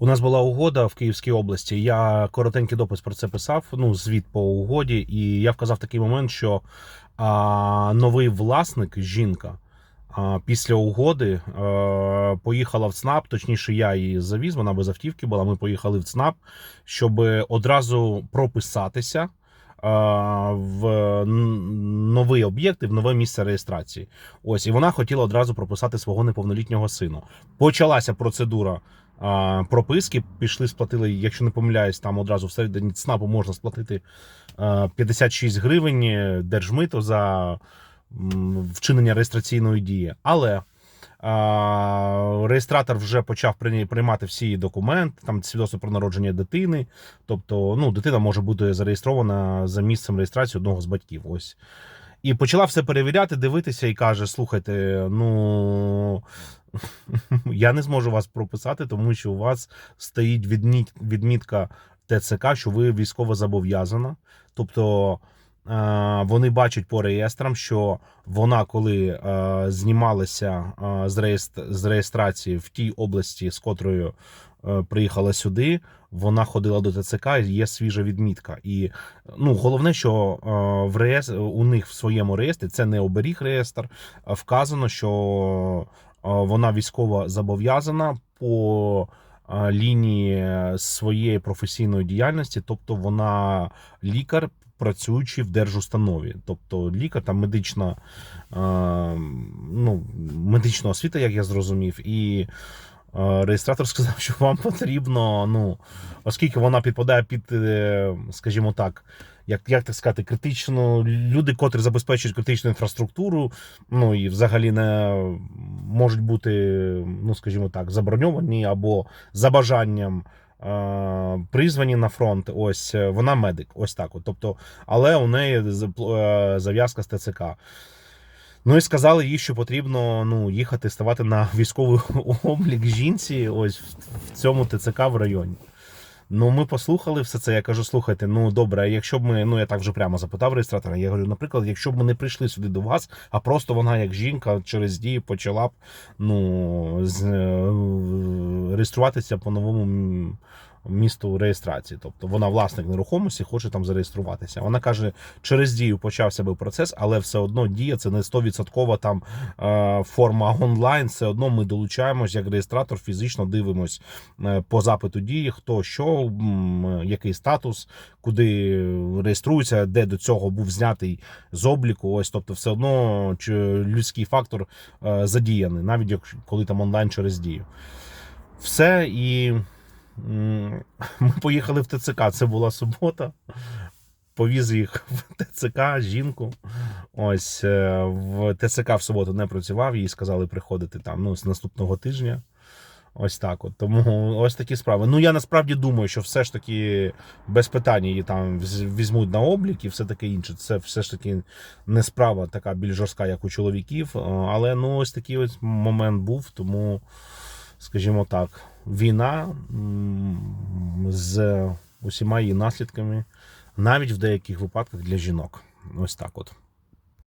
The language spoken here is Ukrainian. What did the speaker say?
У нас була угода в Київській області. Я коротенький допис про це писав. Ну, звіт по угоді, і я вказав такий момент, що а, новий власник, жінка, а, після угоди а, поїхала в ЦНАП. Точніше, я її завіз. Вона без автівки була. Ми поїхали в ЦНАП, щоб одразу прописатися. В новий об'єкт і в нове місце реєстрації. Ось і вона хотіла одразу прописати свого неповнолітнього сина. Почалася процедура прописки. Пішли, сплатили, якщо не помиляюсь, там одразу всередині ЦНАПу можна сплатити 56 гривень держмито за вчинення реєстраційної дії. Але а, реєстратор вже почав приймати всі документи, там свідоцтво про народження дитини. Тобто, ну, дитина може бути зареєстрована за місцем реєстрації одного з батьків. Ось. І почала все перевіряти, дивитися і каже: слухайте, ну я не зможу вас прописати, тому що у вас стоїть відмітка ТЦК, що ви військово зобов'язана. Тобто е, вони бачать по реєстрам, що вона, коли е, знімалася е, з, реєстрації в тій області, з котрою приїхала сюди, вона ходила до ТЦК, є свіжа відмітка. І ну, головне, що в реєс... у них в своєму реєстрі це не оберіг реєстр, вказано, що вона військово зобов'язана по е, лінії своєї професійної діяльності, тобто вона лікар. Працюючи в держустанові, тобто лікар там медична, е, ну, медична освіта, як я зрозумів, і е, реєстратор сказав, що вам потрібно, ну, оскільки вона підпадає під, е, скажімо так, як, як так сказати, критичну люди, котрі забезпечують критичну інфраструктуру, ну і взагалі не можуть бути, ну скажімо так, заброньовані або за бажанням. Призвані на фронт, ось е, вона медик, ось так. От. Тобто, але у неї е, зав'язка з ТЦК. Ну і сказали їй, що потрібно ну, їхати, ставати на військовий облік жінці, ось в цьому ТЦК в районі. Ну, ми послухали все це. Я кажу: слухайте, ну добре, а якщо б ми, ну я так вже прямо запитав реєстратора. Я говорю, наприклад, якщо б ми не прийшли сюди до вас, а просто вона, як жінка, через дії почала б ну, з, е, реєструватися по новому місту реєстрації. Тобто вона власник нерухомості, хоче там зареєструватися. Вона каже, через дію почався би процес, але все одно дія це не 100% там е, форма онлайн. Все одно ми долучаємось як реєстратор, фізично дивимось е, по запиту дії, хто що, м, який статус, куди реєструється, де до цього був знятий з обліку. Ось, тобто, все одно людський фактор е, задіяний, навіть коли там онлайн через дію. Все і ми поїхали в ТЦК. Це була субота. Повіз їх в ТЦК, жінку. Ось е, в ТЦК в суботу не працював, їй сказали приходити там ну, з наступного тижня. Ось так. От. Тому ось такі справи. Ну я насправді думаю, що все ж таки без питань її там візьмуть на облік і все таке інше. Це все ж таки не справа така більш жорстка, як у чоловіків. Е, Але ну ось такий ось момент був. Тому, скажімо так, війна з усіма її наслідками, навіть в деяких випадках для жінок. Ось так от.